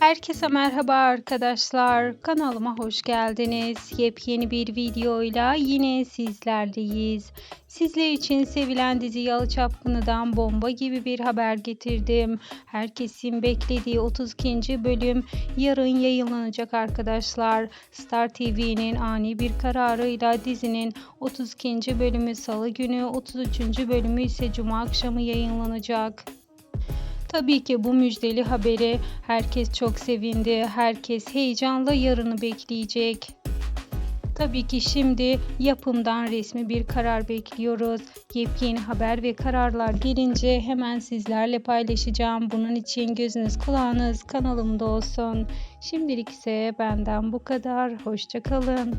Herkese merhaba arkadaşlar. Kanalıma hoş geldiniz. Yepyeni bir videoyla yine sizlerleyiz. Sizler için sevilen dizi Yalı Çapkını'dan bomba gibi bir haber getirdim. Herkesin beklediği 32. bölüm yarın yayınlanacak arkadaşlar. Star TV'nin ani bir kararıyla dizinin 32. bölümü salı günü, 33. bölümü ise cuma akşamı yayınlanacak. Tabii ki bu müjdeli haberi herkes çok sevindi. Herkes heyecanla yarını bekleyecek. Tabii ki şimdi yapımdan resmi bir karar bekliyoruz. Yepyeni haber ve kararlar gelince hemen sizlerle paylaşacağım. Bunun için gözünüz kulağınız kanalımda olsun. Şimdilik ise benden bu kadar. Hoşçakalın.